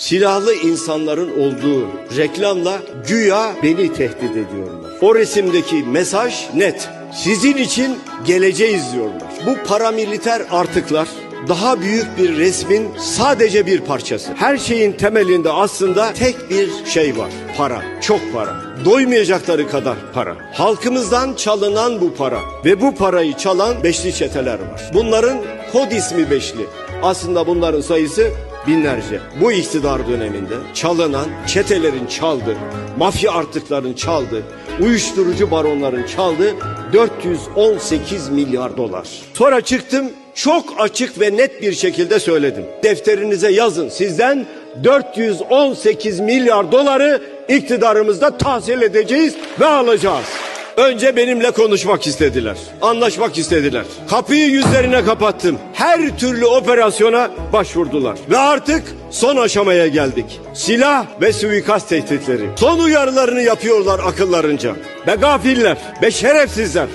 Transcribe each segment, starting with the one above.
silahlı insanların olduğu reklamla güya beni tehdit ediyorlar. O resimdeki mesaj net. Sizin için geleceğiz diyorlar. Bu paramiliter artıklar daha büyük bir resmin sadece bir parçası. Her şeyin temelinde aslında tek bir şey var. Para. Çok para. Doymayacakları kadar para. Halkımızdan çalınan bu para ve bu parayı çalan beşli çeteler var. Bunların kod ismi beşli. Aslında bunların sayısı binlerce. Bu iktidar döneminde çalınan çetelerin çaldı, mafya artıkların çaldı, uyuşturucu baronların çaldı 418 milyar dolar. Sonra çıktım çok açık ve net bir şekilde söyledim. Defterinize yazın sizden 418 milyar doları iktidarımızda tahsil edeceğiz ve alacağız. Önce benimle konuşmak istediler. Anlaşmak istediler. Kapıyı yüzlerine kapattım. Her türlü operasyona başvurdular. Ve artık son aşamaya geldik. Silah ve suikast tehditleri. Son uyarılarını yapıyorlar akıllarınca. Ve gafiller, ve şerefsizler,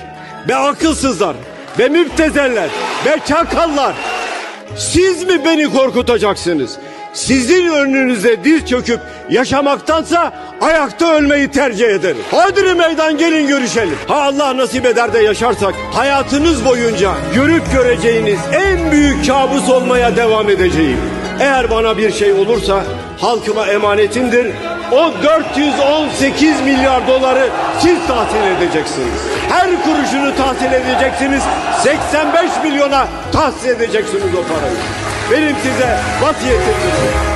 ve akılsızlar, ve müptezeller, ve çakallar. Siz mi beni korkutacaksınız? Sizin önünüzde diz çöküp yaşamaktansa ayakta ölmeyi tercih ederim. Hadi meydan gelin görüşelim. Ha Allah nasip eder de yaşarsak hayatınız boyunca görüp göreceğiniz en büyük kabus olmaya devam edeceğim. Eğer bana bir şey olursa halkıma emanetimdir. O 418 milyar doları siz tahsil edeceksiniz. Her kuruşunu tahsil edeceksiniz. 85 milyona tahsil edeceksiniz o parayı. Benim size vasiyetim.